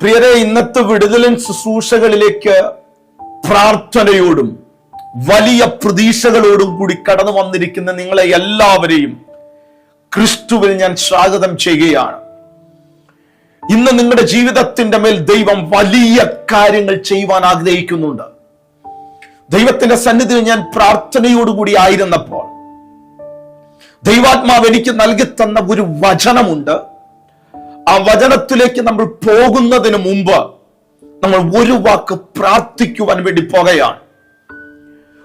പ്രിയരെ ഇന്നത്തെ വിടുതലിൻ ശുശ്രൂഷകളിലേക്ക് പ്രാർത്ഥനയോടും വലിയ പ്രതീക്ഷകളോടും കൂടി കടന്നു വന്നിരിക്കുന്ന നിങ്ങളെ എല്ലാവരെയും ക്രിസ്തുവിൽ ഞാൻ സ്വാഗതം ചെയ്യുകയാണ്. ഇന്ന് നിങ്ങളുടെ ജീവിതത്തിന്റെ മേൽ ദൈവം വലിയ കാര്യങ്ങൾ ചെയ്യുവാൻ ആഗ്രഹിക്കുന്നുണ്ട്. ദൈവത്തിന്റെ സന്നിധിയിൽ ഞാൻ പ്രാർത്ഥനയോടുകൂടി ആയിരുന്നപ്പോൾ ദൈവാത്മാവ് എനിക്ക് നൽകി തന്ന ഒരു വചനമുണ്ട്. ആ വചനത്തിലേക്ക് നമ്മൾ പോകുന്നതിന് മുമ്പ് നമ്മൾ ഒരു വാക്ക് പ്രാർത്ഥിക്കുവാൻ വേണ്ടി പോകുകയാണ്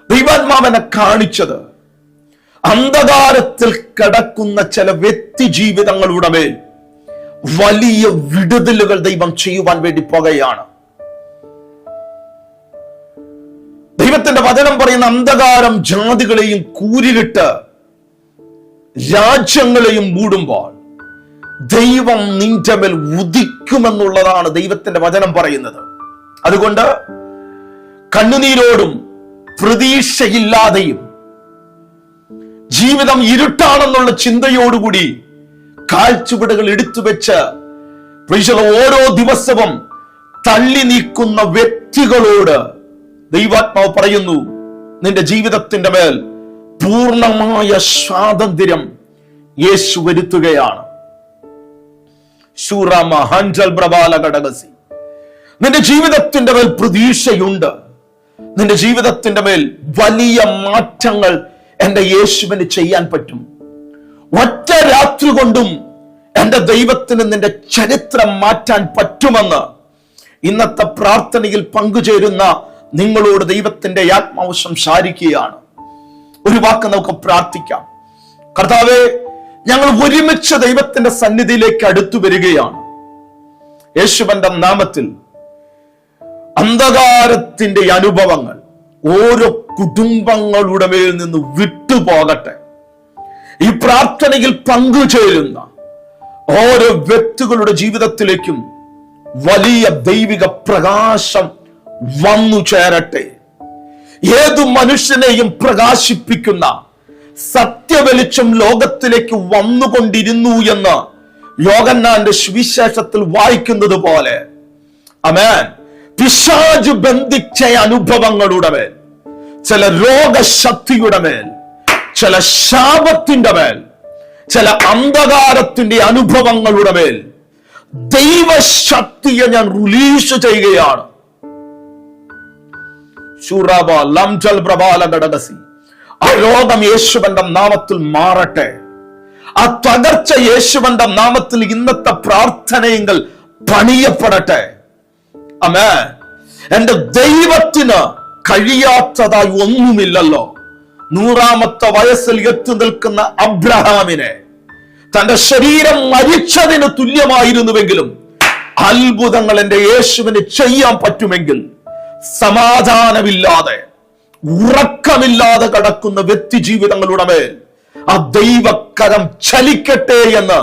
ദൈവാത്മാവനെ കാണിച്ചത് അന്ധകാരത്തിൽ കിടക്കുന്ന ചില വ്യക്തി ജീവിതങ്ങളുടെ മേൽ വലിയ വിടുതലുകൾ ദൈവം ചെയ്യുവാൻ വേണ്ടി പോകുകയാണ് ദൈവത്തിന്റെ വചനം പറയുന്ന അന്ധകാരം ജാതികളെയും കൂരിലിട്ട് രാജ്യങ്ങളെയും മൂടുമ്പോൾ ദൈവം നിന്റെ മേൽ ഉദിക്കുമെന്നുള്ളതാണ് ദൈവത്തിന്റെ വചനം പറയുന്നത്. അതുകൊണ്ട് കണ്ണുനീരോടും പ്രതീക്ഷയില്ലാതെയും ജീവിതം ഇരുട്ടാണെന്നുള്ള ചിന്തയോടുകൂടി കാഴ്ചവിടകൾ എടുത്തു വെച്ച് ഓരോ ദിവസവും തള്ളി നീക്കുന്ന വ്യക്തികളോട് ദൈവാത്മാവ് പറയുന്നു നിന്റെ ജീവിതത്തിന്റെ മേൽ പൂർണമായ സ്വാതന്ത്ര്യം യേശു വരുത്തുകയാണ്. നിന്റെ ജീവിതത്തിന്റെ മേൽ പ്രതീക്ഷയുണ്ട്. നിന്റെ ജീവിതത്തിന്റെ മേൽ വലിയ മാറ്റങ്ങൾ എന്റെ യേശുവിന് ചെയ്യാൻ പറ്റും. ഒറ്റ രാത്രി കൊണ്ടും എന്റെ ദൈവത്തിന് നിന്റെ ചരിത്രം മാറ്റാൻ പറ്റുമെന്ന് ഇന്നത്തെ പ്രാർത്ഥനയിൽ പങ്കുചേരുന്ന നിങ്ങളോട് ദൈവത്തിന്റെ ആത്മാവ് സംസാരിക്കുകയാണ്. ഒരു വാക്ക് നമുക്ക് പ്രാർത്ഥിക്കാം. കർത്താവെ ഞങ്ങൾ ഒരുമിച്ച് ദൈവത്തിന്റെ സന്നിധിയിലേക്ക് അടുത്തു വരികയാണ്. യേശുവന്റെ നാമത്തിൽ അന്ധകാരത്തിന്റെ അനുഭവങ്ങൾ ഓരോ കുടുംബങ്ങളുടെ മേൽ നിന്ന് വിട്ടുപോകട്ടെ. ഈ പ്രാർത്ഥനയിൽ പങ്കുചേരുന്ന ഓരോ വ്യക്തികളുടെ ജീവിതത്തിലേക്കും വലിയ ദൈവിക പ്രകാശം വന്നു ചേരട്ടെ ഏതു മനുഷ്യനെയും പ്രകാശിപ്പിക്കുന്ന സത്യവെളിച്ചം ലോകത്തിലേക്ക് വന്നുകൊണ്ടിരുന്നു എന്ന് യോഗന്നാന്റെ സുവിശേഷത്തിൽ വായിക്കുന്നത് പോലെ. അമേൻ പിശാജ് ബന്ധിച്ച അനുഭവങ്ങളുടെ മേൽ ചില രോഗശക്തിയുടെ മേൽ ചില ശാപത്തിന്റെ മേൽ ചില അന്ധകാരത്തിന്റെ അനുഭവങ്ങളുടെ മേൽ ദൈവശക്തിയെ ഞാൻ റിലീസ് ചെയ്യുകയാണ്. ശൂറാബ ലംചൽ പ്രബാല ഘടകസി ആ രോഗം യേശുവന്റെ നാമത്തിൽ മാറട്ടെ. ആ തകർച്ച യേശുവന്റെ നാമത്തിൽ ഇന്നത്തെ പ്രാർത്ഥനയെങ്കിൽ പണിയപ്പെടട്ടെ. അമേ എന്റെ ദൈവത്തിന് കഴിയാത്തതായി ഒന്നുമില്ലല്ലോ. നൂറാമത്തെ വയസ്സിൽ എത്തി നിൽക്കുന്ന അബ്രഹാമിനെ തന്റെ ശരീരം മരിച്ചതിന് തുല്യമായിരുന്നുവെങ്കിലും അത്ഭുതങ്ങൾ എന്റെ യേശുവിന് ചെയ്യാൻ പറ്റുമെങ്കിൽ സമാധാനമില്ലാതെ ഉറക്കമില്ലാതെ കടക്കുന്ന വ്യക്തി ജീവിതങ്ങളുടെ മേൽ ആ ദൈവക്കരം ചലിക്കട്ടെ എന്ന്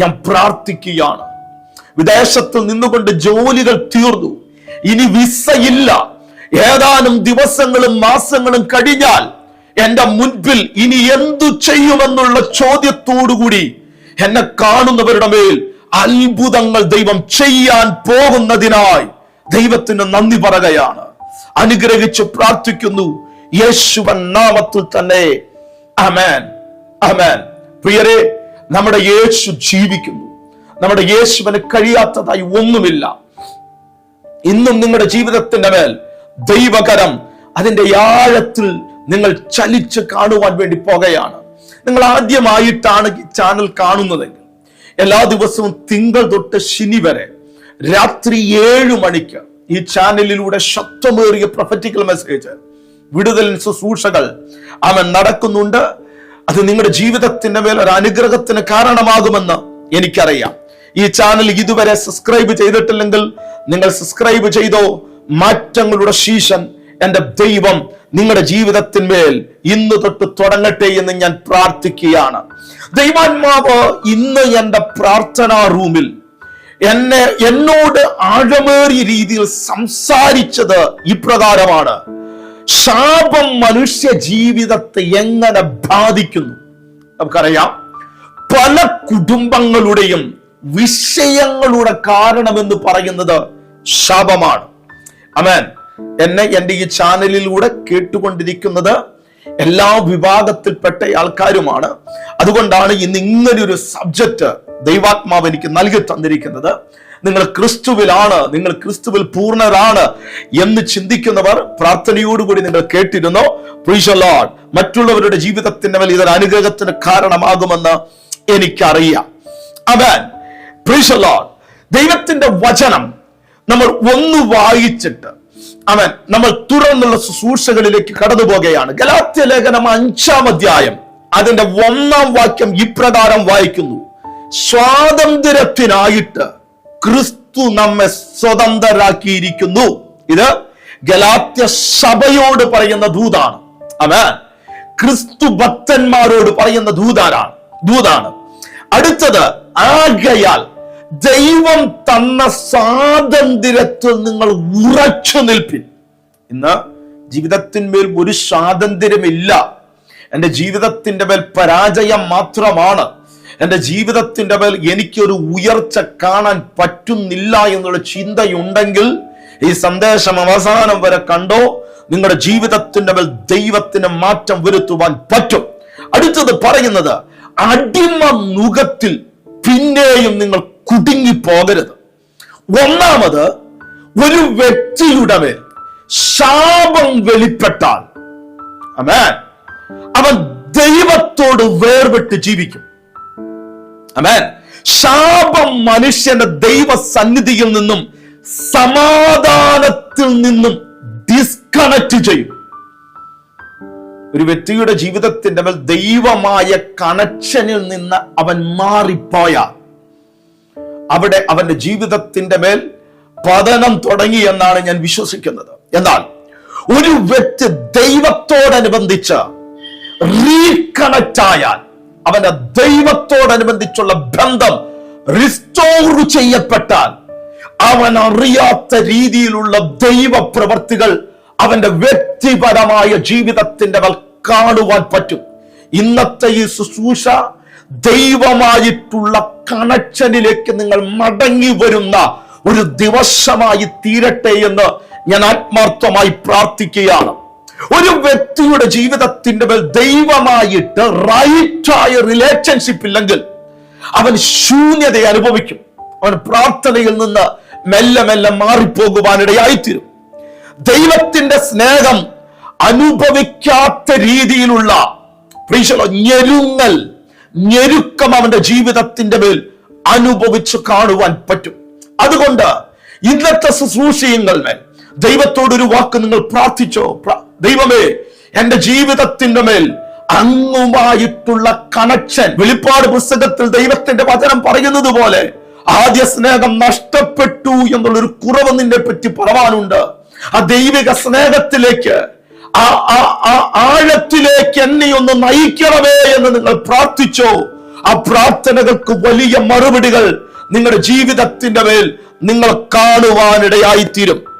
ഞാൻ പ്രാർത്ഥിക്കുകയാണ്. വിദേശത്ത് നിന്നുകൊണ്ട് ജോലികൾ തീർന്നു. ഇനി വിസയില്ല ഏതാനും ദിവസങ്ങളും മാസങ്ങളും കഴിഞ്ഞാൽ എന്റെ മുൻപിൽ ഇനി എന്തു ചെയ്യുമെന്നുള്ള ചോദ്യത്തോടുകൂടി എന്നെ കാണുന്നവരുടെ മേൽ അത്ഭുതങ്ങൾ ദൈവം ചെയ്യാൻ പോകുന്നതിനായി ദൈവത്തിന് നന്ദി പറയുകയാണ്. അനുഗ്രഹിച്ച് പ്രാർത്ഥിക്കുന്നു. യേശുവൻ നാമത്തിൽ തന്നെ. അമേൻ അമേൻ പ്രിയരെ നമ്മുടെ യേശു ജീവിക്കുന്നു. നമ്മുടെ യേശുവിന് കഴിയാത്തതായി ഒന്നുമില്ല. ഇന്നും നിങ്ങളുടെ ജീവിതത്തിന്റെ മേൽ ദൈവകരം അതിന്റെ ആഴത്തിൽ നിങ്ങൾ ചലിച്ച് കാണുവാൻ വേണ്ടി പോകുകയാണ്. നിങ്ങൾ ആദ്യമായിട്ടാണ് ഈ ചാനൽ കാണുന്നതെങ്കിൽ എല്ലാ ദിവസവും തിങ്കൾ തൊട്ട് ശനി വരെ രാത്രി ഏഴു മണിക്ക് ഈ ചാനലിലൂടെ ശക്തമേറിയ പ്രൊഫറ്റിക്കൽ മെസ്സേജ് വിടുതൽ ശുശ്രൂഷകൾ. അവൻ നടക്കുന്നുണ്ട്. അത് നിങ്ങളുടെ ജീവിതത്തിന്റെ മേൽ ഒരു അനുഗ്രഹത്തിന് കാരണമാകുമെന്ന് എനിക്കറിയാം. ഈ ചാനൽ ഇതുവരെ സബ്സ്ക്രൈബ് ചെയ്തിട്ടില്ലെങ്കിൽ നിങ്ങൾ സബ്സ്ക്രൈബ് ചെയ്തോ? മാറ്റങ്ങളുടെ ശീശൻ എന്റെ ദൈവം നിങ്ങളുടെ ജീവിതത്തിന്മേൽ ഇന്ന് തൊട്ട് തുടങ്ങട്ടെ എന്ന് ഞാൻ പ്രാർത്ഥിക്കുകയാണ്. ദൈവാത്മാവ് ഇന്ന് എന്റെ പ്രാർത്ഥനാ റൂമിൽ എന്നെ എന്നോട് ആഴമേറിയ രീതിയിൽ സംസാരിച്ചത് ഇപ്രകാരമാണ്. ശാപം മനുഷ്യ ജീവിതത്തെ എങ്ങനെ ബാധിക്കുന്നു? നമുക്കറിയാം. പല കുടുംബങ്ങളുടെയും വിഷയങ്ങളുടെ കാരണമെന്ന് പറയുന്നത് ശാപമാണ്. അമേൻ എന്നെ എന്റെ ഈ ചാനലിലൂടെ കേട്ടുകൊണ്ടിരിക്കുന്നത് എല്ലാ വിഭാഗത്തിൽപ്പെട്ട ആൾക്കാരുമാണ്. അതുകൊണ്ടാണ് ഇന്ന് ഇങ്ങനെ ഒരു സബ്ജക്റ്റ് ദൈവാത്മാവ് എനിക്ക് നൽകി തന്നിരിക്കുന്നത്. നിങ്ങൾ ക്രിസ്തുവിലാണ് നിങ്ങൾ ക്രിസ്തുവിൽ പൂർണരാണ് എന്ന് ചിന്തിക്കുന്നവർ പ്രാർത്ഥനയോടുകൂടി നിങ്ങൾ കേട്ടിരുന്നോ. പ്രീഷലോഡ് മറ്റുള്ളവരുടെ ജീവിതത്തിന്റെ മേൽ ഇതൊരു അനുഗ്രഹത്തിന് കാരണമാകുമെന്ന് എനിക്കറിയാം. അവൻ പ്രീഷലോഡ് ദൈവത്തിന്റെ വചനം നമ്മൾ ഒന്ന് വായിച്ചിട്ട് അവൻ നമ്മൾ തുറന്നുള്ള ശുശ്രൂഷകളിലേക്ക് കടന്നു പോകുകയാണ് ഗലാത്യ ലേഖനം അഞ്ചാം അധ്യായം അതിന്റെ ഒന്നാം വാക്യം ഇപ്രകാരം വായിക്കുന്നു. സ്വാതന്ത്ര്യത്തിനായിട്ട് ക്രിസ്തു നമ്മെ സ്വതന്ത്രരാക്കിയിരിക്കുന്നു. ഇത് ഗലാത്യ സഭയോട് പറയുന്ന ദൂതാണ്. അവ ക്രിസ്തു ഭക്തന്മാരോട് പറയുന്ന ദൂതാനാണ് ദൂതാണ്. അടുത്തത് ആകയാൽ ദൈവം തന്ന സ്വാതന്ത്ര്യത്തിൽ നിങ്ങൾ ഉറച്ചു നിൽപ്പിൻ. ഇന്ന് ജീവിതത്തിന്മേൽ ഒരു സ്വാതന്ത്ര്യമില്ല. എന്റെ ജീവിതത്തിന്റെ മേൽ പരാജയം മാത്രമാണ്. എന്റെ ജീവിതത്തിന്റെ മേൽ എനിക്കൊരു ഉയർച്ച കാണാൻ പറ്റുന്നില്ല എന്നുള്ള ചിന്തയുണ്ടെങ്കിൽ ഈ സന്ദേശം അവസാനം വരെ കണ്ടോ? നിങ്ങളുടെ ജീവിതത്തിന്റെ മേൽ ദൈവത്തിന് മാറ്റം വരുത്തുവാൻ പറ്റും. അടുത്തത് പറയുന്നത് അടിമ നുഖത്തിൽ പിന്നെയും നിങ്ങൾ കുടുങ്ങി പോകരുത് ഒന്നാമത് ഒരു വ്യക്തിയുടെ മേൽ ശാപം വെളിപ്പെട്ടാൽ അവൻ ദൈവത്തോട് വേർപെട്ട് ജീവിക്കും. അമേൻ ശാപം മനുഷ്യന്റെ ദൈവ സന്നിധിയിൽ നിന്നും സമാധാനത്തിൽ നിന്നും ഡിസ്കണക്ട് ചെയ്യും. ഒരു വ്യക്തിയുടെ ജീവിതത്തിന്റെ മേൽ ദൈവമായ കണക്ഷനിൽ നിന്ന് അവൻ മാറിപ്പോയ. അവിടെ അവന്റെ ജീവിതത്തിന്റെ മേൽ പതനം തുടങ്ങി എന്നാണ് ഞാൻ വിശ്വസിക്കുന്നത്. എന്നാൽ ഒരു വ്യക്തി ദൈവത്തോടനുബന്ധിച്ച് റീകണക്ട് ആയാൽ അവന്റെ ദൈവത്തോടനുബന്ധിച്ചുള്ള ബന്ധം റിസ്റ്റോർ ചെയ്യപ്പെട്ടാൽ അവൻ അറിയാത്ത രീതിയിലുള്ള ദൈവ പ്രവർത്തികൾ അവന്റെ വ്യക്തിപരമായ ജീവിതത്തിന്റെ കാണുവാൻ പറ്റും. ഇന്നത്തെ ഈ ശുശ്രൂഷ ദൈവമായിട്ടുള്ള കണക്ഷനിലേക്ക് നിങ്ങൾ മടങ്ങി വരുന്ന ഒരു ദിവസമായി തീരട്ടെ എന്ന് ഞാൻ ആത്മാർത്ഥമായി പ്രാർത്ഥിക്കുകയാണ്. ഒരു വ്യക്തിയുടെ ജീവിതത്തിന്റെ മേൽ ദൈവമായിട്ട് റൈറ്റായ റിലേഷൻഷിപ്പ് ഇല്ലെങ്കിൽ അവൻ ശൂന്യതയെ അനുഭവിക്കും. അവൻ പ്രാർത്ഥനയിൽ നിന്ന് മെല്ലെ മെല്ലെ മാറിപ്പോകുവാനിടയായിത്തീരും. ദൈവത്തിന്റെ സ്നേഹം അനുഭവിക്കാത്ത രീതിയിലുള്ള ഞെരുങ്ങൽ ഞെരുക്കം അവന്റെ ജീവിതത്തിന്റെ മേൽ അനുഭവിച്ചു കാണുവാൻ പറ്റും. അതുകൊണ്ട് ഇന്നത്തെ ശുശ്രൂഷയങ്ങൾ മേൽ ദൈവത്തോടൊരു വാക്ക് നിങ്ങൾ പ്രാർത്ഥിച്ചോ? ദൈവമേ എന്റെ ജീവിതത്തിന്റെ മേൽ അങ്ങുമായിട്ടുള്ള കണക്ഷൻ വെളിപ്പാട് പുസ്തകത്തിൽ ദൈവത്തിന്റെ വചനം പറയുന്നത് പോലെ ആദ്യ സ്നേഹം നഷ്ടപ്പെട്ടു എന്നുള്ളൊരു കുറവ് നിന്നെ പറ്റി പറവാനുണ്ട്. ആ ദൈവിക സ്നേഹത്തിലേക്ക് ആ ആ- ആഴത്തിലേക്ക് എന്നെ ഒന്ന് നയിക്കണമേ എന്ന് നിങ്ങൾ പ്രാർത്ഥിച്ചോ? ആ പ്രാർത്ഥനകൾക്ക് വലിയ മറുപടികൾ നിങ്ങളുടെ ജീവിതത്തിന്റെ മേൽ നിങ്ങൾ കാണുവാനിടയായിത്തീരും.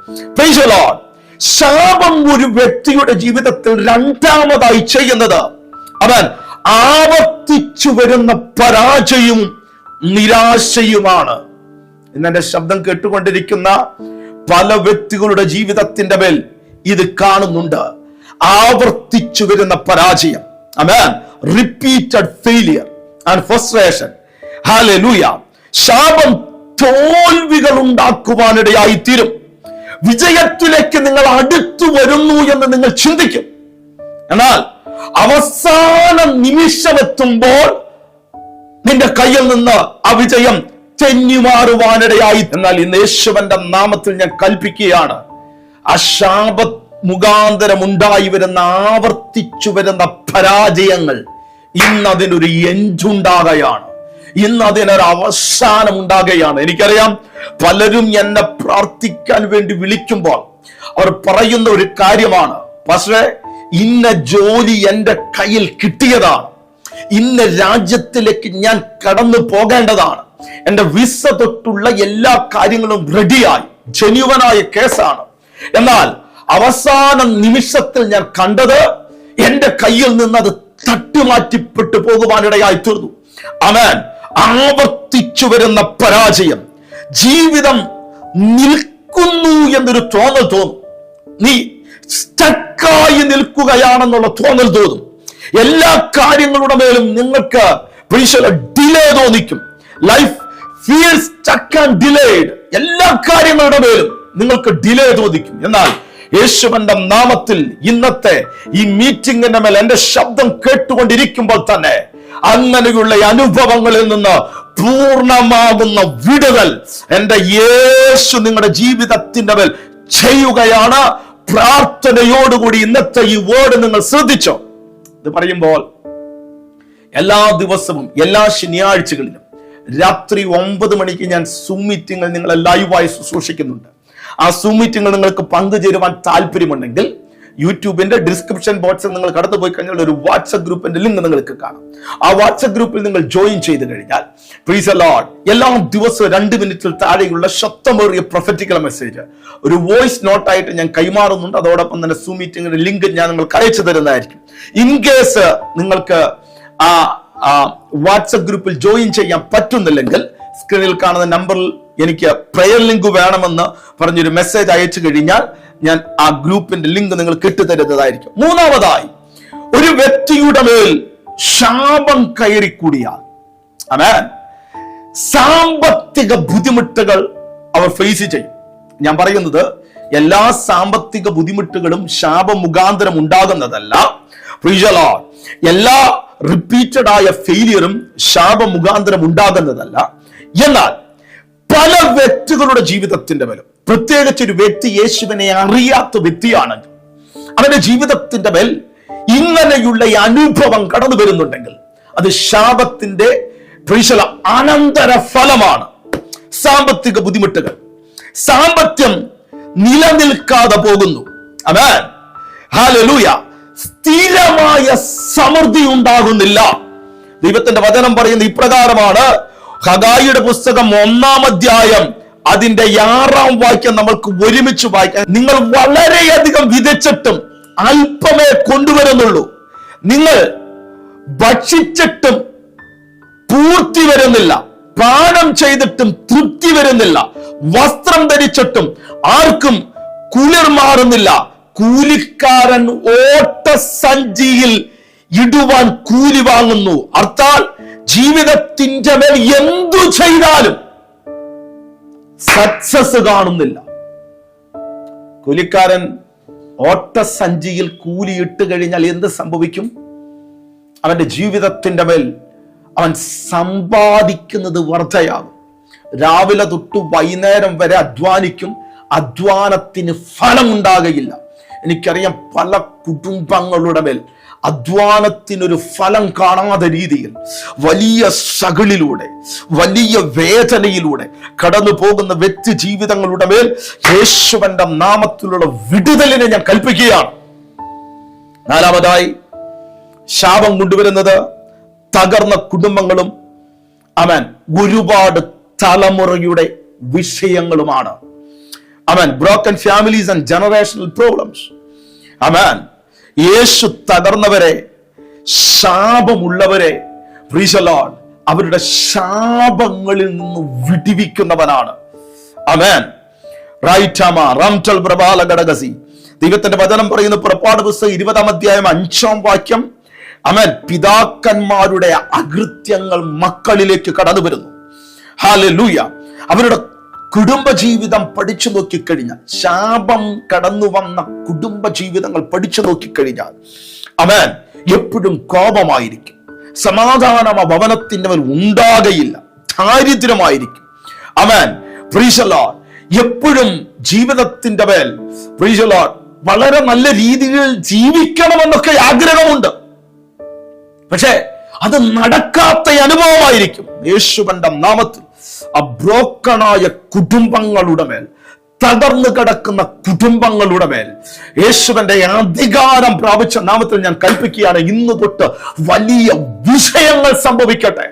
ശാപം ഒരു വ്യക്തിയുടെ ജീവിതത്തിൽ രണ്ടാമതായി ചെയ്യുന്നത്. അവൻ ആവർത്തിച്ചു വരുന്ന പരാജയവും നിരാശയുമാണ്. എന്നെ ശബ്ദം കേട്ടുകൊണ്ടിരിക്കുന്ന പല വ്യക്തികളുടെ ജീവിതത്തിന്റെ മേൽ ഇത് കാണുന്നുണ്ട്. ആവർത്തിച്ചു വരുന്ന പരാജയം. Amen repeated failure and frustration hallelujah ശാപം തോൽവികൾ ഉണ്ടാക്കുവാനിടയായി തീരും വിജയത്തിലേക്ക് നിങ്ങൾ അടുത്തു വരുന്നു എന്ന് നിങ്ങൾ ചിന്തിക്കും. എന്നാൽ അവസാന നിമിഷമെത്തുമ്പോൾ നിന്റെ കയ്യിൽ നിന്ന് ആ വിജയം തെന്നിമാറുവാനിടയായി. എന്നാൽ ഇന്ന് യേശുവന്റെ നാമത്തിൽ ഞാൻ കൽപ്പിക്കുകയാണ്. ആ ശാപ മുഖാന്തരം ഉണ്ടായി വരുന്ന ആവർത്തിച്ചു വരുന്ന പരാജയങ്ങൾ ഇന്ന് അതിനൊരു എൻഡുണ്ടാകുകയാണ് ഇന്ന് അതിനൊരു അവസാനം ഉണ്ടാകുകയാണ് എനിക്കറിയാം പലരും എന്നെ പ്രാർത്ഥിക്കാൻ വേണ്ടി വിളിക്കുമ്പോൾ അവർ പറയുന്ന ഒരു കാര്യമാണ്. പക്ഷേ ഇന്ന ജോലി എന്റെ കയ്യിൽ കിട്ടിയതാണ്. ഇന്ന രാജ്യത്തിലേക്ക് ഞാൻ കടന്നു പോകേണ്ടതാണ്. എന്റെ വിസ തൊട്ടുള്ള എല്ലാ കാര്യങ്ങളും റെഡിയായി ജനുവനായ കേസാണ്. എന്നാൽ അവസാന നിമിഷത്തിൽ ഞാൻ കണ്ടത് എന്റെ കയ്യിൽ നിന്ന് അത് തട്ടുമാറ്റിപ്പെട്ടു പോകുവാനിടയായി തീർന്നു. അവൻ ആവർത്തിച്ചു വരുന്ന പരാജയം. ജീവിതം നിൽക്കുന്നു എന്നൊരു തോന്നൽ തോന്നും. നീ സ്റ്റക്കായി നിൽക്കുകയാണെന്നുള്ള തോന്നൽ തോന്നും. എല്ലാ കാര്യങ്ങളുടെ മേലും നിങ്ങൾക്ക് ഡിലേ തോന്നിക്കും. ലൈഫ് സ്റ്റക്ക് ആൻഡ് ഡിലേഡ് എല്ലാ കാര്യങ്ങളുടെ മേലും നിങ്ങൾക്ക് ഡിലേ തോന്നിക്കും. എന്നാൽ യേശുവന്റെ നാമത്തിൽ ഇന്നത്തെ ഈ മീറ്റിംഗിന്റെ മേൽ എന്റെ ശബ്ദം കേട്ടുകൊണ്ടിരിക്കുമ്പോൾ തന്നെ അങ്ങനെയുള്ള അനുഭവങ്ങളിൽ നിന്ന് പൂർണമാകുന്ന വിടുതൽ എന്റെ യേശു നിങ്ങളുടെ ജീവിതത്തിന്റെ മേൽ ചെയ്യുകയാണ്. പ്രാർത്ഥനയോടുകൂടി ഇന്നത്തെ ഈ വേർഡ് നിങ്ങൾ ശ്രദ്ധിച്ചോ? ഇത് പറയുമ്പോൾ എല്ലാ ദിവസവും എല്ലാ ശനിയാഴ്ചകളിലും രാത്രി ഒമ്പത് മണിക്ക് ഞാൻ സൂം മീറ്റിങ്ങിൽ നിങ്ങളെ ലൈവായി ശുശ്രൂഷിക്കുന്നുണ്ട് ആ സൂം മീറ്റിങ്ങിൽ നിങ്ങൾക്ക് പങ്കുചേരുവാൻ താല്പര്യമുണ്ടെങ്കിൽ യൂട്യൂബിന്റെ ഡിസ്ക്രിപ്ഷൻ ബോക്സിൽ നിങ്ങൾ കടന്നുപോയി കഴിഞ്ഞാൽ ഒരു വാട്സപ്പ് ഗ്രൂപ്പിന്റെ ലിങ്ക് നിങ്ങൾക്ക് കാണാം. ആ വാട്സപ്പ് ഗ്രൂപ്പിൽ നിങ്ങൾ ജോയിൻ ചെയ്ത് കഴിഞ്ഞാൽ പ്ലീസ് അലോട്ട് എല്ലാ ദിവസവും രണ്ട് മിനിറ്റിൽ താഴെയുള്ള ശക്തമേറിയ പ്രൊഫറ്റിക്കൽ മെസ്സേജ് ഒരു വോയിസ് നോട്ടായിട്ട് ഞാൻ കൈമാറുന്നുണ്ട്. അതോടൊപ്പം തന്നെ സൂ മീറ്റിംഗിന്റെ ലിങ്ക് ഞാൻ നിങ്ങൾക്ക് അയച്ചു തരുന്നതായിരിക്കും. ഇൻ കേസ് നിങ്ങൾക്ക് ആ വാട്സപ്പ് ഗ്രൂപ്പിൽ ജോയിൻ ചെയ്യാൻ പറ്റുന്നില്ലെങ്കിൽ സ്ക്രീനിൽ കാണുന്ന നമ്പറിൽ എനിക്ക് പ്രയർ ലിങ്ക് വേണമെന്ന് പറഞ്ഞൊരു മെസ്സേജ് അയച്ചു കഴിഞ്ഞാൽ ഞാൻ ആ ഗ്രൂപ്പിന്റെ ലിങ്ക് നിങ്ങൾ കിട്ടിത്തരുന്നതായിരിക്കും. മൂന്നാമതായി ഒരു വ്യക്തിയുടെ മേൽ ശാപം കയറിക്കൂടിയാൽ. അമേൻ സാമ്പത്തിക ബുദ്ധിമുട്ടുകൾ അവർ ഫേസ് ചെയ്യും. ഞാൻ പറയുന്നത് എല്ലാ സാമ്പത്തിക ബുദ്ധിമുട്ടുകളും ശാപം മുഖാന്തരം ഉണ്ടാകുന്നതല്ല. എല്ലാ റിപ്പീറ്റഡ് ആയ ഫെയിലിയറും ശാപം മുഖാന്തരം ഉണ്ടാകുന്നതല്ല. എന്നാൽ പല വ്യക്തികളുടെ ജീവിതത്തിന്റെ മേലും പ്രത്യേകിച്ച് ഒരു വ്യക്തി യേശുവിനെ അറിയാത്ത വ്യക്തിയാണ് അവന്റെ ജീവിതത്തിന്റെ മേൽ ഇങ്ങനെയുള്ള അനുഭവം കടന്നു വരുന്നുണ്ടെങ്കിൽ അത് ശാപത്തിന്റെ അനന്തര ഫലമാണ്. സാമ്പത്തിക ബുദ്ധിമുട്ടുകൾ സാമ്പത്യം നിലനിൽക്കാതെ പോകുന്നു. സ്ഥിരമായ സമൃദ്ധി ഉണ്ടാകുന്നില്ല. ദൈവത്തിന്റെ വചനം പറയുന്ന ഇപ്രകാരമാണ്. ഹഗായിയുടെ പുസ്തകം ഒന്നാം അധ്യായം അതിന്റെ ആറാം വാക്യം നമ്മൾക്ക് ഒരുമിച്ച് വായിക്കാം നിങ്ങൾ വളരെയധികം വിതച്ചിട്ടും അല്പമേ കൊണ്ടുവരുന്നുള്ളൂ. നിങ്ങൾ ഭക്ഷിച്ചിട്ടും പൂർത്തി വരുന്നില്ല. പാനം ചെയ്തിട്ടും തൃപ്തി വരുന്നില്ല. വസ്ത്രം ധരിച്ചിട്ടും ആർക്കും കുളിർ മാറുന്നില്ല. കൂലിക്കാരൻ ഓട്ട സഞ്ചിയിൽ ഇടുവാൻ കൂലി വാങ്ങുന്നു. അർത്ഥാൽ ജീവിതത്തിന്റെ മേൽ എന്തു ചെയ്താലും സക്സസ് കാണുന്നില്ല. കൂലിക്കാരൻ ഓട്ടസഞ്ചിയിൽ ഇട്ട് കഴിഞ്ഞാൽ എന്ത് സംഭവിക്കും? അവന്റെ ജീവിതത്തിന്റെ മേൽ അവൻ സമ്പാദിക്കുന്നത് വർദ്ധയാകും രാവിലെ തൊട്ട് വൈകുന്നേരം വരെ അധ്വാനിക്കും. അധ്വാനത്തിന് ഫലം ഉണ്ടാകയില്ല എനിക്കറിയാം പല കുടുംബങ്ങളുടെ മേൽ അധ്വാനത്തിനൊരു ഫലം കാണാതെ രീതിയിൽ വലിയ സകളിലൂടെ വലിയ വേദനയിലൂടെ കടന്നു പോകുന്ന വ്യക്തി ജീവിതങ്ങളുടെ മേൽ യേശുവന്റെ നാമത്തിലുള്ള വിടുതലിനെ ഞാൻ കൽപ്പിക്കുകയാണ്. നാലാമതായി ശാപം കൊണ്ടുവരുന്നത് തകർന്ന കുടുംബങ്ങളും അവൻ ഒരുപാട് തലമുറയുടെ വിഷയങ്ങളുമാണ്. അവൻ broken families and generational problems അവൻ യേശു തകർന്നവരെ ശാപമുള്ളവരെ പ്രീശലോൺ അവരുടെ ശാപങ്ങളിൽ നിന്ന് വിടിവിക്കുന്നവനാണ്. അമേൻ റൈറ്റാമ റംറ്റൽ പ്രബാല ഘടകസി ദൈവത്തിന്റെ വചനം പറയുന്ന പുറപ്പാട് പുസ്തകം ഇരുപതാം അധ്യായം അഞ്ചാം വാക്യം. അമേൻ പിതാക്കന്മാരുടെ അകൃത്യങ്ങൾ മക്കളിലേക്ക് കടന്നു വരുന്നു ഹാലൂയ അവരുടെ കുടുംബജീവിതം പഠിച്ചു നോക്കിക്കഴിഞ്ഞാൽ ശാപം കടന്നു വന്ന കുടുംബജീവിതങ്ങൾ പഠിച്ചു നോക്കിക്കഴിഞ്ഞാൽ അവൻ എപ്പോഴും കോപമായിരിക്കും. സമാധാനം ആ അവൻ ഉണ്ടാകയില്ല ദാരിദ്ര്യമായിരിക്കും. അവൻ പ്രീശലോൺ എപ്പോഴും ജീവിതത്തിന്റെ മേൽ പ്രീശലോൺ വളരെ നല്ല രീതിയിൽ ജീവിക്കണമെന്നൊക്കെ ആഗ്രഹമുണ്ട്. പക്ഷേ അത് നടക്കാത്ത അനുഭവമായിരിക്കും. യേശുവന്റെ നാമത്തിൽ ആ ബ്രോക്കണായ കുടുംബങ്ങളുടെ മേൽ തകർന്നു കിടക്കുന്ന കുടുംബങ്ങളുടെ മേൽ യേശുവിന്റെ അധികാരം പ്രാപിച്ച നാമത്തിൽ ഞാൻ കൽപ്പിക്കുകയാണ്. ഇന്ന് തൊട്ട് വലിയ വിഷയങ്ങൾ സംഭവിക്കട്ടെ.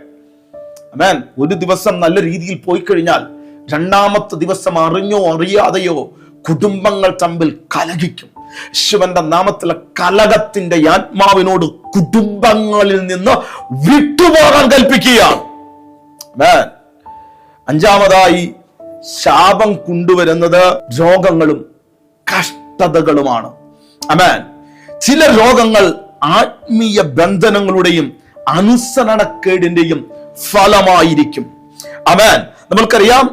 അമേൻ ഒരു ദിവസം നല്ല രീതിയിൽ പോയി കഴിഞ്ഞാൽ രണ്ടാമത്തെ ദിവസം അറിഞ്ഞോ അറിയാതെയോ കുടുംബങ്ങൾ തമ്മിൽ കലഹിക്കും. ശിവന്റെ നാമത്തിലെ കലകത്തിന്റെ ആത്മാവിനോട് കുടുംബങ്ങളിൽ നിന്ന് വിട്ടുപോകാൻ കൽപ്പിക്കുകയാണ്. അഞ്ചാമതായി ശാപം കൊണ്ടുവരുന്നത് രോഗങ്ങളും കഷ്ടതകളുമാണ്. അമാൻ ചില രോഗങ്ങൾ ആത്മീയ ബന്ധനങ്ങളുടെയും അനുസരണക്കേടിന്റെയും ഫലമായിരിക്കും. അമാൻ നമ്മൾക്കറിയാം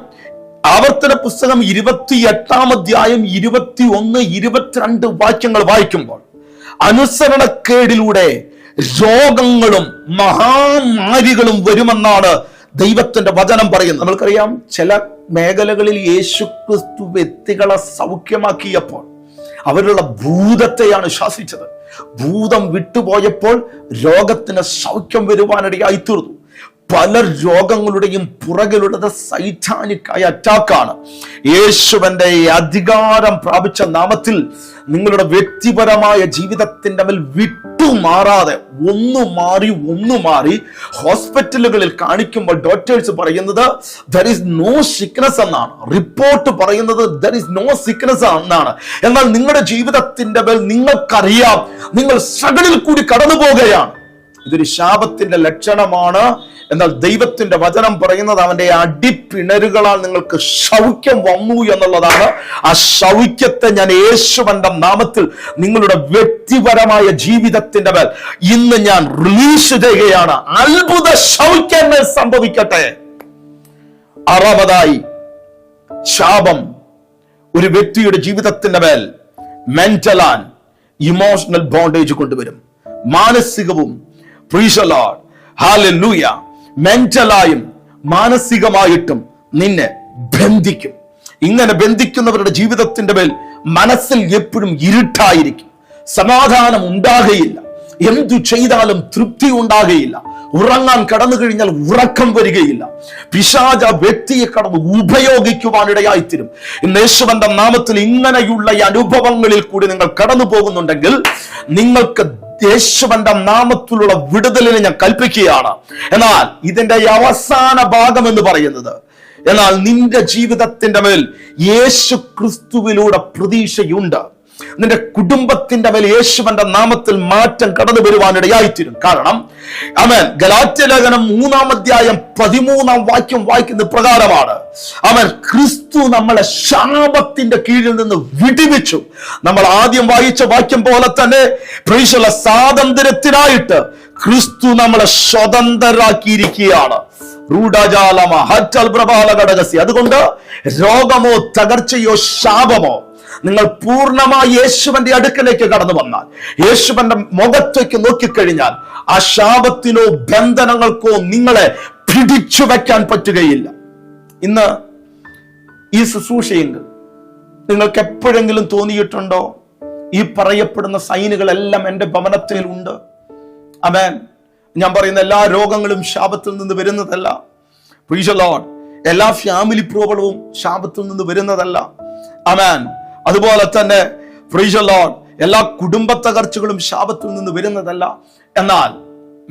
ആവർത്തന പുസ്തകം ഇരുപത്തി എട്ടാം അധ്യായം ഇരുപത്തി ഒന്ന് ഇരുപത്തിരണ്ട് വാക്യങ്ങൾ വായിക്കുമ്പോൾ അനുസരണക്കേടിലൂടെ രോഗങ്ങളും മഹാമാരികളും വരുമെന്നാണ് ദൈവത്തിന്റെ വചനം പറയുന്നു. നമ്മൾക്കറിയാം ചില മേഖലകളിൽ യേശു ക്രിസ്തു വ്യക്തികളെ സൗഖ്യമാക്കിയപ്പോൾ അവരുള്ള ഭൂതത്തെയാണ് ശാസിച്ചത്. ഭൂതം വിട്ടുപോയപ്പോൾ രോഗത്തിന് സൗഖ്യം വരുവാനിടയായി തീർന്നു പല രോഗങ്ങളുടെയും പുറകിലുള്ളത് സൈറ്റാനിക്കായ അറ്റാക്കാണ്. യേശുവന്റെ അധികാരം പ്രാപിച്ച നാമത്തിൽ നിങ്ങളുടെ വ്യക്തിപരമായ ജീവിതത്തിന്റെ മേൽ വിട്ടുമാറാതെ ഒന്നു മാറി ഒന്നു മാറി ഹോസ്പിറ്റലുകളിൽ കാണിക്കുമ്പോൾ ഡോക്ടേഴ്സ് പറയുന്നത് ദർ ഇസ് നോ സിക്നസ് എന്നാണ്. റിപ്പോർട്ട് പറയുന്നത് ദർ ഇസ് നോ സിക്നസ് എന്നാണ്. എന്നാൽ നിങ്ങളുടെ ജീവിതത്തിന്റെ മേൽ നിങ്ങൾക്കറിയാം നിങ്ങൾ സ്ട്രഗിളിൽ കൂടി കടന്നു പോകുകയാണ് ഇതൊരു ശാപത്തിന്റെ ലക്ഷണമാണ്. എന്നാൽ ദൈവത്തിന്റെ വചനം പറയുന്നത് അവന്റെ അടിപ്പിണരുകളാൽ നിങ്ങൾക്ക് ശൗക്യം വന്നു എന്നുള്ളതാണ്. ആ ശൗക്യത്തെ ഞാൻ യേശുവന്റെ നാമത്തിൽ നിങ്ങളുടെ വ്യക്തിപരമായ ജീവിതത്തിന്റെ മേൽ ഇന്ന് ഞാൻ റിലീസ് ചെയ്യുകയാണ്. അത്ഭുത ശൗക്യങ്ങൾ സംഭവിക്കട്ടെ. അറുപതായി ശാപം ഒരു വ്യക്തിയുടെ ജീവിതത്തിന്റെ മേൽ മെന്റൽ ആൻഡ് ഇമോഷണൽ ബോണ്ടേജ് കൊണ്ടുവരും. മാനസികവും മെന്റലായും മാനസികമായിട്ടും നിന്നെ ബന്ധിക്കും. ഇങ്ങനെ ബന്ധിക്കുന്നവരുടെ ജീവിതത്തിന്റെ മേൽ മനസ്സിൽ എപ്പോഴും ഇരുട്ടായിരിക്കും. സമാധാനം ഉണ്ടാകുകയില്ല എന്തു ചെയ്താലും തൃപ്തി ഉണ്ടാകുകയില്ല ഉറങ്ങാൻ കടന്നു കഴിഞ്ഞാൽ ഉറക്കം വരികയില്ല. പിശാച വ്യക്തിയെ കടന്ന് ഉപയോഗിക്കുവാനിടയായിത്തരും ഇന്ന് യേശുവന്റെ നാമത്തിൽ ഇങ്ങനെയുള്ള ഈ അനുഭവങ്ങളിൽ കൂടി നിങ്ങൾ കടന്നു പോകുന്നുണ്ടെങ്കിൽ നിങ്ങൾക്ക് യേശുവന്റെ നാമത്തിലുള്ള വിടുതലിനെ ഞാൻ കൽപ്പിക്കുകയാണ്. എന്നാൽ ഇതിന്റെ അവസാന ഭാഗം എന്ന് പറയുന്നത് എന്നാൽ നിന്റെ ജീവിതത്തിന്റെ മേൽ യേശു ക്രിസ്തുവിലൂടെ പ്രതീക്ഷയുണ്ട്. നിന്റെ കുടുംബത്തിന്റെ മേൽ യേശുവന്റെ നാമത്തിൽ മാറ്റം കടന്നു വരുവാനിടയായിത്തീരും കാരണം അവൻ ഗലാറ്റലേഖനം മൂന്നാം അധ്യായം പതിമൂന്നാം വാക്യം വായിക്കുന്ന പ്രകാരമാണ്. അവൻ ക്രിസ്തു നമ്മളെ ശാപത്തിന്റെ കീഴിൽ നിന്ന് വിടിവിച്ചു. നമ്മൾ ആദ്യം വായിച്ച വാക്യം പോലെ തന്നെ പ്രീശുള്ള സ്വാതന്ത്ര്യത്തിനായിട്ട് ക്രിസ്തു നമ്മളെ സ്വതന്ത്രരാക്കിയിരിക്കുകയാണ്. അതുകൊണ്ട് രോഗമോ തകർച്ചയോ ശാപമോ നിങ്ങൾ പൂർണമായി യേശുവന്റെ അടുക്കലേക്ക് കടന്നു വന്നാൽ യേശുവന്റെ മുഖത്തേക്ക് നോക്കിക്കഴിഞ്ഞാൽ ആ ശാപത്തിനോ ബന്ധനങ്ങൾക്കോ നിങ്ങളെ പിടിച്ചു വയ്ക്കാൻ പറ്റുകയില്ല. ഇന്ന് ഈ ശുശ്രൂഷയെങ്കിൽ നിങ്ങൾക്ക് എപ്പോഴെങ്കിലും തോന്നിയിട്ടുണ്ടോ? ഈ പറയപ്പെടുന്ന സൈനുകളെല്ലാം എന്റെ ഭവനത്തിൽ ഉണ്ട് അമേൻ ഞാൻ പറയുന്ന എല്ലാ രോഗങ്ങളും ശാപത്തിൽ നിന്ന് വരുന്നതല്ല. പ്രീഷലോൺ എല്ലാ ഫാമിലി പ്രോബ്ലവും ശാപത്തിൽ നിന്ന് വരുന്നതല്ല. അമേൻ അതുപോലെ തന്നെ പ്രീഷലോൺ എല്ലാ കുടുംബ തകർച്ചകളും ശാപത്തിൽ നിന്ന് വരുന്നതല്ല. എന്നാൽ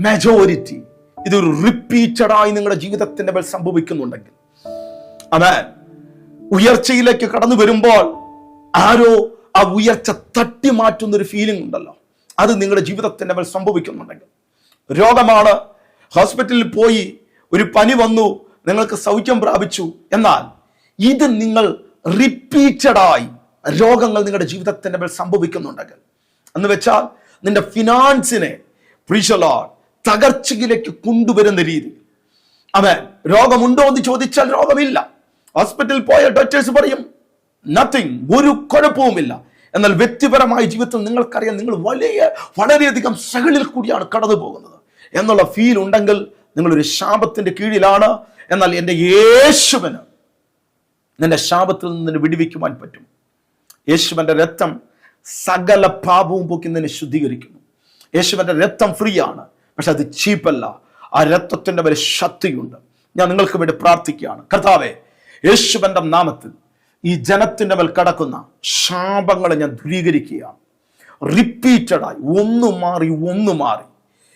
മെജോറിറ്റി ഇതൊരു റിപ്പീറ്റഡായി നിങ്ങളുടെ ജീവിതത്തിന്റെ മേൽ സംഭവിക്കുന്നുണ്ടെങ്കിൽ അമേൻ ഉയർച്ചയിലേക്ക് കടന്നു വരുമ്പോൾ ആരോ ആ ഉയർച്ച തട്ടി മാറ്റുന്ന ഒരു ഫീലിംഗ് ഉണ്ടല്ലോ. അത് നിങ്ങളുടെ ജീവിതത്തിന്റെ മേൽ സംഭവിക്കുന്നുണ്ടെങ്കിൽ. രോഗമാണ് ഹോസ്പിറ്റലിൽ പോയി ഒരു പനി വന്നു നിങ്ങൾക്ക് സൗഖ്യം പ്രാപിച്ചു. എന്നാൽ ഇത് നിങ്ങൾ റിപ്പീറ്റഡായി രോഗങ്ങൾ നിങ്ങളുടെ ജീവിതത്തിന്റെ മേൽ സംഭവിക്കുന്നുണ്ടെങ്കിൽ. എന്ന് വെച്ചാൽ നിന്റെ ഫിനാൻസിനെ പ്രീശലോ തകർച്ചയിലേക്ക് കൊണ്ടുവരുന്ന രീതി അവൻ രോഗമുണ്ടോ എന്ന് ചോദിച്ചാൽ രോഗമില്ല. ഹോസ്പിറ്റലിൽ പോയ ഡോക്ടേഴ്സ് പറയും നത്തിങ് ഒരു കുഴപ്പവുമില്ല. എന്നാൽ വ്യക്തിപരമായ ജീവിതത്തിൽ നിങ്ങൾക്കറിയാം നിങ്ങൾ വലിയ വളരെയധികം സകളിൽ കൂടിയാണ് കടന്നു പോകുന്നത്. എന്നുള്ള ഫീൽ ഉണ്ടെങ്കിൽ നിങ്ങളൊരു ശാപത്തിന്റെ കീഴിലാണ്. എന്നാൽ എന്റെ യേശുവിന് നിന്റെ ശാപത്തിൽ നിന്ന് വിടിവിക്കുവാൻ പറ്റും. യേശുവിന്റെ രക്തം സകല പാപവും പൊക്കുന്നതിനെ ശുദ്ധീകരിക്കുന്നു. യേശുവിന്റെ രക്തം ഫ്രീ ആണ് പക്ഷെ അത് ചീപ്പല്ല. ആ രക്തത്തിന്റെ വരെ ശക്തിയുണ്ട്. ഞാൻ നിങ്ങൾക്ക് വേണ്ടി പ്രാർത്ഥിക്കുകയാണ്. കർത്താവെ യേശുവിന്റെ നാമത്തിൽ ഈ ജനത്തിന്റെ മേൽ കടക്കുന്ന ശാപങ്ങളെ ഞാൻ ദൂരീകരിക്കുകയാണ്. റിപ്പീറ്റഡായി ഒന്ന് മാറി ഒന്ന് മാറി.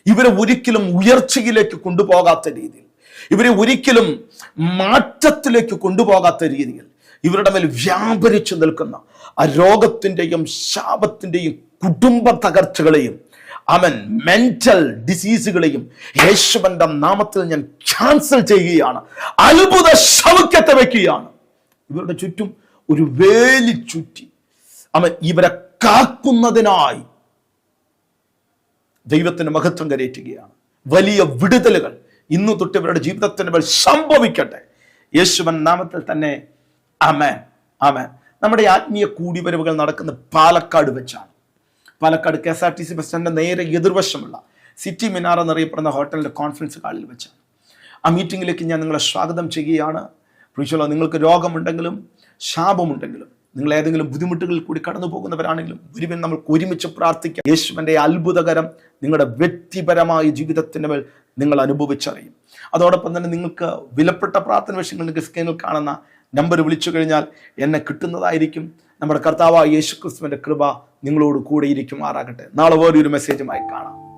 ഇവരെ ഒരിക്കലും ഉയർച്ചയിലേക്ക് കൊണ്ടുപോകാത്ത രീതിയിൽ ഇവരെ ഒരിക്കലും മാറ്റത്തിലേക്ക് കൊണ്ടുപോകാത്ത രീതിയിൽ ഇവരുടെ മേൽ വ്യാപരിച്ചു നിൽക്കുന്ന ആ രോഗത്തിന്റെയും ശാപത്തിന്റെയും കുടുംബ തകർച്ചകളെയും അവൻ മെന്റൽ ഡിസീസുകളെയും യേശുവന്റെ നാമത്തിൽ ഞാൻ ക്യാൻസൽ ചെയ്യുകയാണ്. അത്ഭുത ശൗക്യത്തെ വയ്ക്കുകയാണ് ഇവരുടെ ചുറ്റും ഒരു വേലി ചുറ്റി അവൻ ഇവരെ കാക്കുന്നതിനായി ദൈവത്തിന് മഹത്വം കരയറ്റുകയാണ്. വലിയ വിടുതലുകൾ ഇന്നു തൊട്ട് ഇവരുടെ ജീവിതത്തിന് സംഭവിക്കട്ടെ. യേശുവൻ നാമത്തിൽ തന്നെ. അമേൻ അമേൻ നമ്മുടെ ആത്മീയ കൂടിവരവുകൾ നടക്കുന്ന പാലക്കാട് വെച്ചാണ്. Palakkad K S R T C bus സ്റ്റാൻഡിന്റെ നേരെ എതിർവശമുള്ള സിറ്റി മിനാർ എന്നറിയപ്പെടുന്ന ഹോട്ടലിന്റെ കോൺഫറൻസ് ഹാളിൽ വെച്ചാണ്. ആ മീറ്റിംഗിലേക്ക് ഞാൻ നിങ്ങളെ സ്വാഗതം ചെയ്യുകയാണ്. പ്രീശോളോ നിങ്ങൾക്ക് രോഗമുണ്ടെങ്കിലും ശാപമുണ്ടെങ്കിലും നിങ്ങൾ ഏതെങ്കിലും ബുദ്ധിമുട്ടുകളിൽ കൂടി കടന്നു പോകുന്നവരാണെങ്കിലും ഒരുവൻ നമുക്ക് ഒരുമിച്ച് പ്രാർത്ഥിക്കാം. യേശുവിന്റെ അത്ഭുതകരം നിങ്ങളുടെ വ്യക്തിപരമായ ജീവിതത്തിന്റെ മേൽ നിങ്ങൾ അനുഭവിച്ചറിയും. അതോടൊപ്പം തന്നെ നിങ്ങൾക്ക് വിലപ്പെട്ട പ്രാർത്ഥന വിഷയങ്ങൾ നിങ്ങൾക്ക് സ്ക്രീനിൽ കാണുന്ന നമ്പർ വിളിച്ചു കഴിഞ്ഞാൽ എന്നെ കിട്ടുന്നതായിരിക്കും. നമ്മുടെ കർത്താവ് യേശു ക്രിസ്തുവിന്റെ കൃപ നിങ്ങളോട് കൂടെ ഇരിക്കുമാറാകട്ടെ. നാളെ വേറൊരു മെസ്സേജുമായി കാണാം.